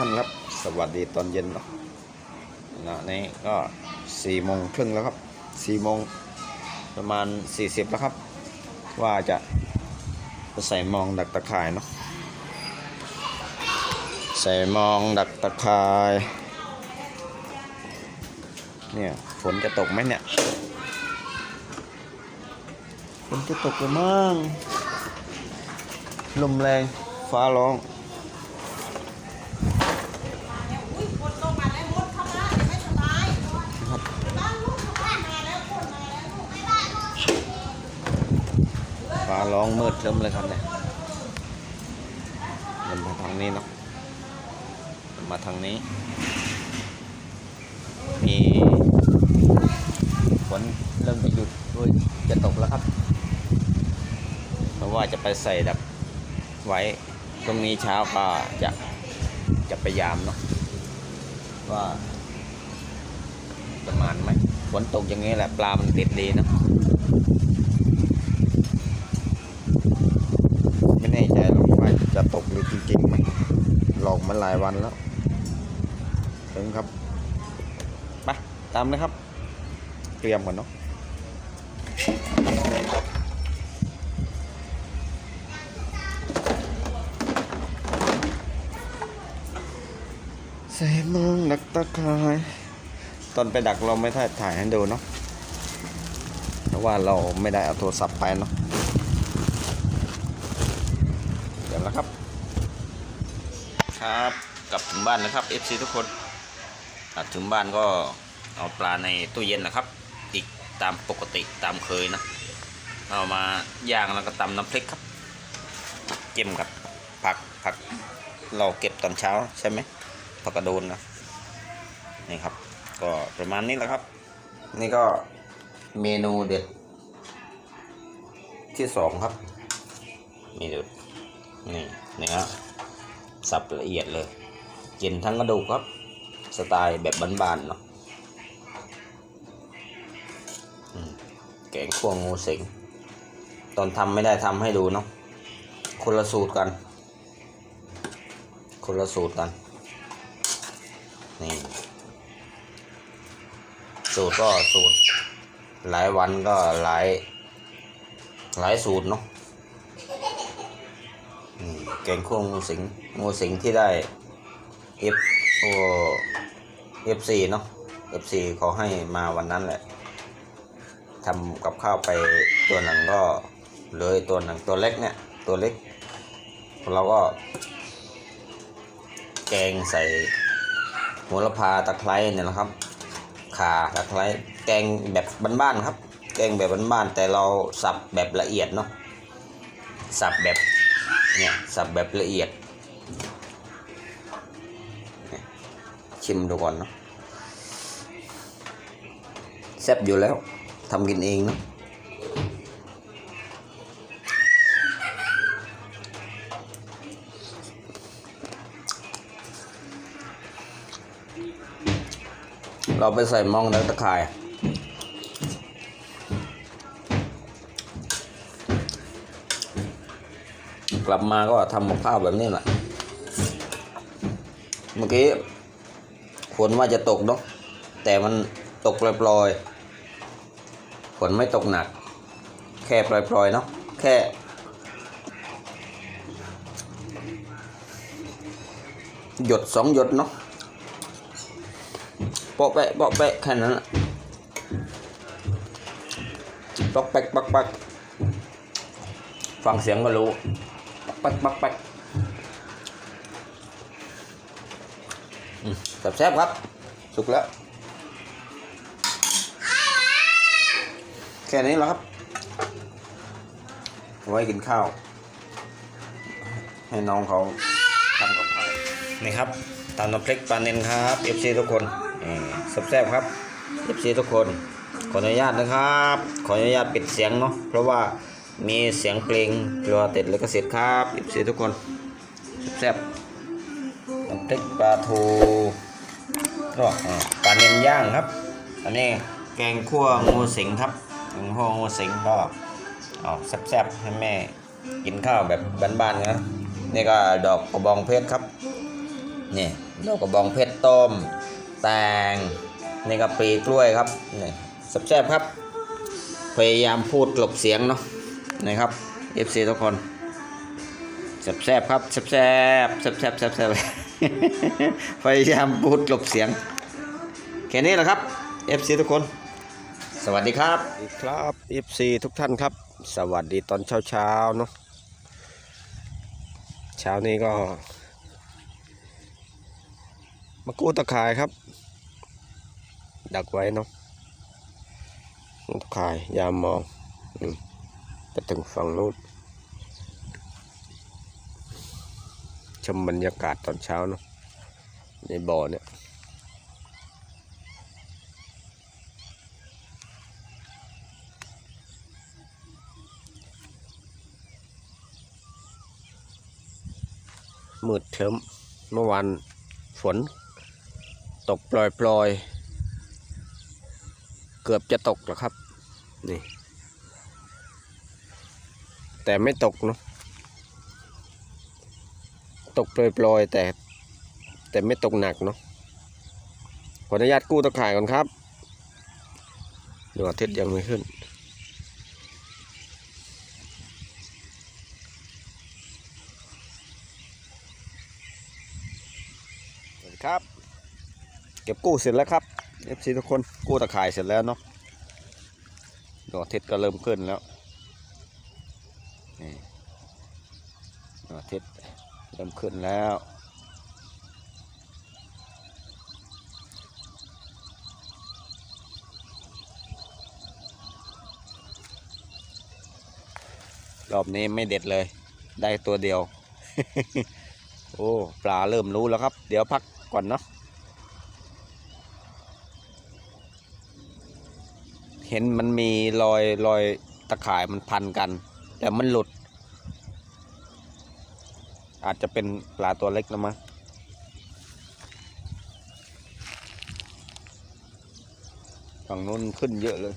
ท่านครับ สวัสดีตอนเย็นเนาะนะนี่ก็สี่โมงครึ่งแล้วครับสี่โมงประมาณสี่สิบแล้วครับ ว่าจะใส่มองดักตะข่ายเนาะใส่มองดักตะข่ายเนี่ยฝนจะตกไหมเนี่ยฝนจะตกหรือมั้งลมแรงฟ้าร้อง อุ้ยฝนตกมาแล้วมดเข้ามาเดี๋ยวไม่สบายบ้านลูกเข้าบ้านมาแล้วฝนมาแล้วลูกไม่ได้ลูก ฟ้า ร้องมืดเริ่มเลยครับเนี่ยมันมาทางนี้เนาะมันมาทางนี้ มีฝนเริ่มจะหยุดด้วยจะตกแล้วครับเพราะว่าจะไปใส่ดับไว้ตรงนี้เช้าก็จะจะพยายามเนาะว่าประมาณไหมฝนตกอย่างนี้แหละปลามันติดดีเนาะ ไม่แน่ใจหรอกว่า จะตกหรือจริงๆมันหลอกมาหลายวันแล้วถึงครับไปตามเลยครับ เตรียมก่อนเนาะใส่มองดักตะคายตอนไปดักเราไม่ได้ถ่ายให้ดูเนาะเพราะว่าเราไม่ได้เอาโทรศัพท์ไปเนาะ เดี๋ยวนะครับ ครับ กลับถึงบ้านนะครับ FC ทุกคนกลับถึงบ้านก็เอาปลาในตู้เย็นนะครับ อีกตามปกติตามเคยนะ เอามาย่างแล้วก็ตำน้ำพริกครับ เจิ้มกับผักผักเราเก็บตอนเช้าใช่ไหมผักกระโดนนะนี่ครับ ก็ประมาณนี้แหละครับ นี่ก็เมนูเด็ด ที่สองครับเมนูนี่เนื้อ สับละเอียดเลยกินทั้งกระดูกครับ สไตล์แบบบ้านๆเนาะแกงคั่วงูสิง ตอนทำไม่ได้ทำให้ดูเนาะ คนละสูตรกัน คนละสูตรกัน นี่ สูตรก็สูตร หลายวันก็หลาย หลายสูตรเนาะ กงคั่วงูสิงงูสิงที่ได้ F โอ FC เนาะ FC เขาให้มาวันนั้นแหละทำกับข้าวไปตัวหนังก็เลยตัวหนังตัวเล็กเนี่ย ตัวเล็ก เราก็ แกงใส่โหระพาตะไคร้เนี่ยนะครับข่าตะไคร้แกงแบบบ้านๆครับ แกงแบบบ้านๆแต่เราสับแบบละเอียดเนาะสับแบบ เนี่ยสับแบบละเอียดเนี่ยชิมดูก่อนเนาะแซ่บอยู่แล้วทำกินเองเนาะเราไปใส่มองดักตะข่าย กลับมาก็ทำกับข้าวแบบนี้แหละเมื่อกี้ฝนว่าจะตกเนาะแต่มันตกปล่อยๆฝนไม่ตกหนัก แค่ปล่อยๆเนาะแค่หยดสองหยดเนาะโปะแปะโปะแปะแค่นั้นปักแป๊กปักปักฟังเสียงก็รู้ ปักปักปักอืมแซ่บๆครับ สุกแล้ว แค่นี้แหล้วครับเอาไว้กินข้าว ให้น้องเขาทำกับข้าวนี่ครับตำน้ำพริกปลาเนนครับ FC ทุกคนนี่แซ่บๆครับ FC ทุกคน ขออนุญาตนะครับ ขออนุญาตปิดเสียงเนาะเพราะว่า มีเสียงเพลงรอติดแล้วก็เสร็จครับ FC ทุกคนแซ่บๆน้ำพริกปลาทูก็อ่าปลาเนนย่างครับ อันนี้แกงคั่วงูสิงครับแกงคั่วงูสิงก็เอาแซ่บๆให้แม่กินข้าวแบบบ้านๆนะนี่ก็ดอกกระบองเพชรครับนี่ดอกกระบองเพชรต้มแตงในกะปรีกล้วยครับนี่แซ่บๆครับ พยายามพูดกลบเสียงเนาะ นะครับ FC ทุกคนแซ่บๆครับแซ่บๆแซ่บๆแซ่บๆแซ่บๆพยายามพูดกลบเสียง แค่นี้แหละครับ FC ทุกคน สวัสดีครับครับ FC ทุกท่านครับ สวัสดีตอนเช้าเช้าๆเนาะเช้านี้ก็มากู้ตะข่ายครับ ดักไว้เนาะตะข่ายยามมองอืม ถึงฝั่งนู้นชมบรรยากาศตอนเช้าเนาะในบ่อเนี่ยมืดเทิมเมื่อวานฝน ตกปล่อยปลอยๆ เกือบจะตกแล้วครับ นี่ แต่ไม่ตกเนาะตกปล่อยปลอยๆแต่ แต่ไม่ตกหนักเนาะขออนุญาตกู้ตะข่ายก่อนครับดวงอาทิตย์ยังไม่ขึ้น ครับ เก็บกู้เสร็จแล้วครับ FC ทุกคนกู้ตะข่ายเสร็จแล้วเนาะดอกอาทิตย์ก็เริ่มขึ้นแล้วนี่ด อกอาทิตย์เริ่มขึ้นแล้วรอบนี้ไม่เด็ดเลย ได้ตัวเดียว โอ้ ปลาเริ่มรู้แล้วครับ เดี๋ยวพักก่อนเนาะ เห็นมันมีรอยรอยตะข่ายมันพันกัน แต่มันหลุด อาจจะเป็นปลาตัวเล็กนะมั้งฝั่งนู้นขึ้นเยอะเลย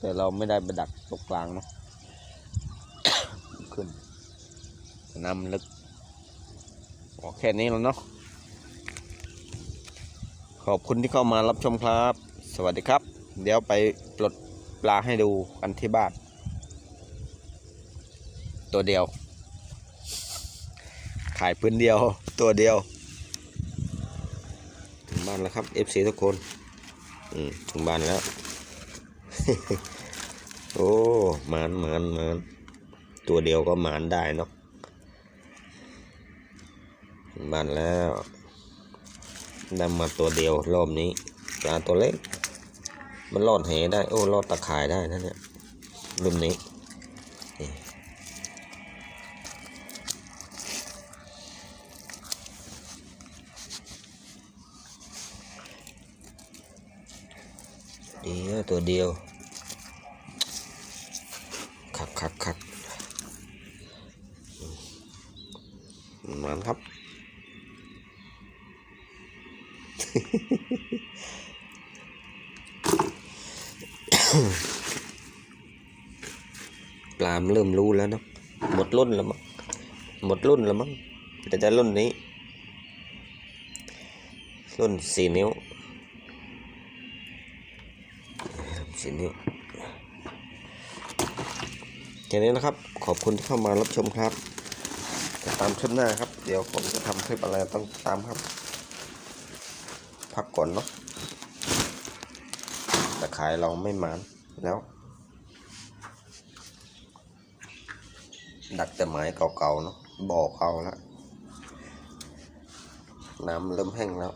แต่เราไม่ได้ไปดักตกกลางเนาะขึ้นน้ำลึกโอแค่นี้แล้วเนาะขอบคุณที่เข้ามารับชมครับ สวัสดีครับ เดี๋ยวไปปลดปลาให้ดูกันที่บ้าน ตัวเดียว ขายพื้นเดียวตัวเดียว ถึงบ้านแล้วครับ FC ทุกคนอืมถึงบ้านแล้ว โอ้หมานหมานหมานตัวเดียวก็หมานได้เนาะถึงบ้านแล้วด้มาตัวเดียวรอบนี้ปลาตัวเล็ก มันรอดเหได้ โอ้รอดตะข่ายได้นะเนี่ยรุ่นนี้ เดียวตัวเดียวคักคักคักมันครับ ปลามเริ่มรู้แล้วเนะหมดรุ่นแล้วมั้งหมดรุ่นแล้วมั้งแต่จะรุ่นนี้รุ่นสี่นิ้ว สี่นิ้แค่นี้นะครับ ขอบคุณที่เข้ามารับชมครับติดตามคลิปหน้าครับ เดี๋ยวผมจะทำคลิปอะไรต้องตามครับ พักก่อนเนาะแต่ขายเราไม่หมานแล้ว ดักแต่ไม้เก่าๆเนาะบ่อเก่าแล้ว น้ำเริ่มแห้งแล้ว